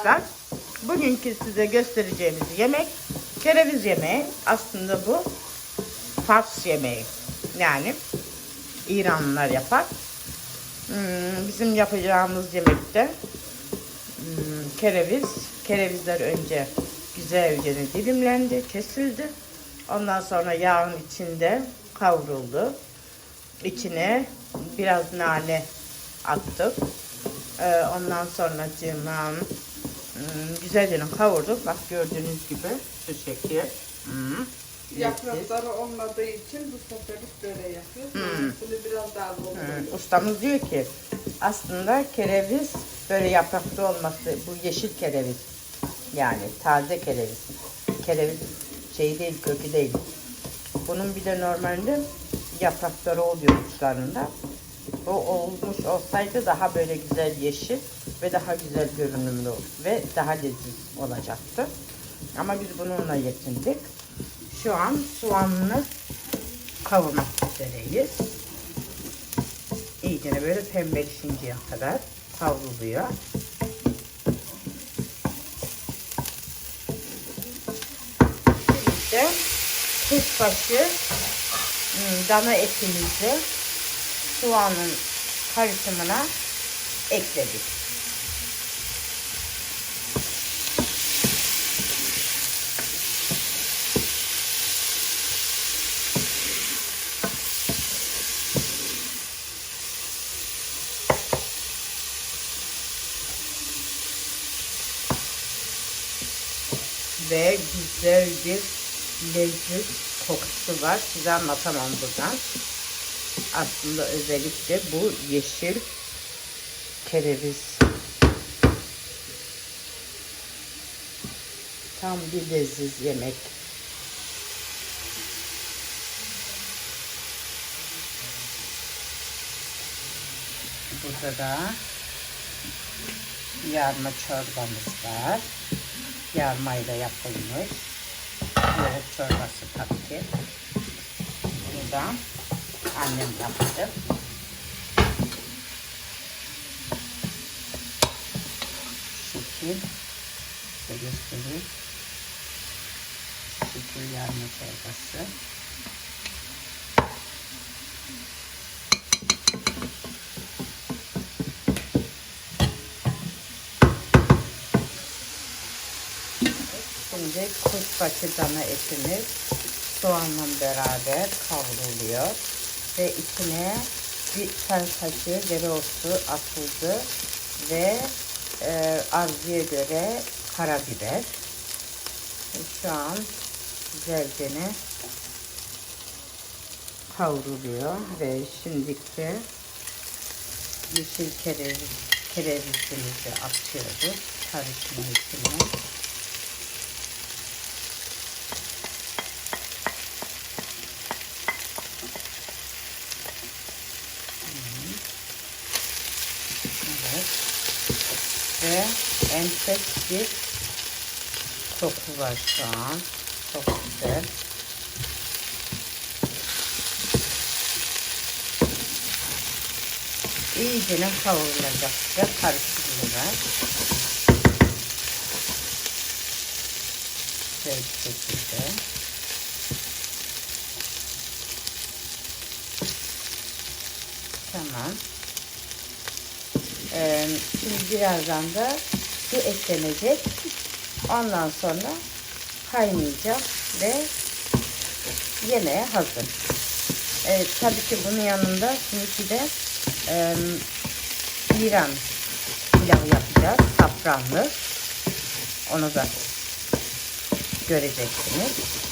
arkadaşlar. Bugünkü size göstereceğimiz yemek kereviz yemeği. Aslında bu Fars yemeği. Yani İranlılar yapar. Hmm, bizim yapacağımız yemekte hmm, kereviz. Kerevizler önce güzelce dilimlendi, kesildi. Ondan sonra yağın içinde kavruldu. İçine biraz nane attık. Ee, ondan sonra cıman güzelce kavurduk. Bak gördüğünüz gibi şu şekil. Hmm. Yaprakları olmadığı için bu seferlik böyle yapıyoruz. Dolayısıyla biraz daha bol Hmm, Ustamız diyor ki aslında kereviz böyle yapraklı olması bu yeşil kereviz. Yani taze kereviz. Kereviz şey değil kökü değil. Bunun bir de normalde yaprakları oluyor uçlarında. O olmuş olsaydı daha böyle güzel yeşil ve daha güzel görünümlü ve daha leziz olacaktı. Ama biz bununla yetindik. Şu an soğanını kavurmak üzereyiz. İyice böyle pembeleşinceye kadar kavruluyor. Şimdi kuşbaşı hmm, dana etimizi soğanın karışımına ekledik. ve güzel bir lezzet kokusu var. Size anlatamam buradan. Aslında özellikle bu yeşil kereviz. Tam bir leziz yemek. Burada da yarma çorbamız var yarmayla yapılmış yoğurt çorbası tabii ki. Bunu da annem yaptı. Şekil size göstereyim. Şekil yarma çorbası. Şimdi kuşbaşı dana etimiz soğanla beraber kavruluyor. Ve içine bir çay kaşığı dereotu atıldı. Ve e, arzuya göre karabiber. Şu an güzelce kavruluyor. Ve şimdiki yeşil kereviz, kerevizimizi atıyoruz. Karışımın içine. Evet. Ve enfes bir koku var şu an. Çok güzel. İyice kavrulacak ve. Böyle bir şekilde. Tamam. Ee, şimdi birazdan da su eklenecek. Ondan sonra kaynayacak ve yemeğe hazır. Evet, tabii ki bunun yanında şimdi de e, İran pilavı yapacağız. Safranlı. Onu da göreceksiniz.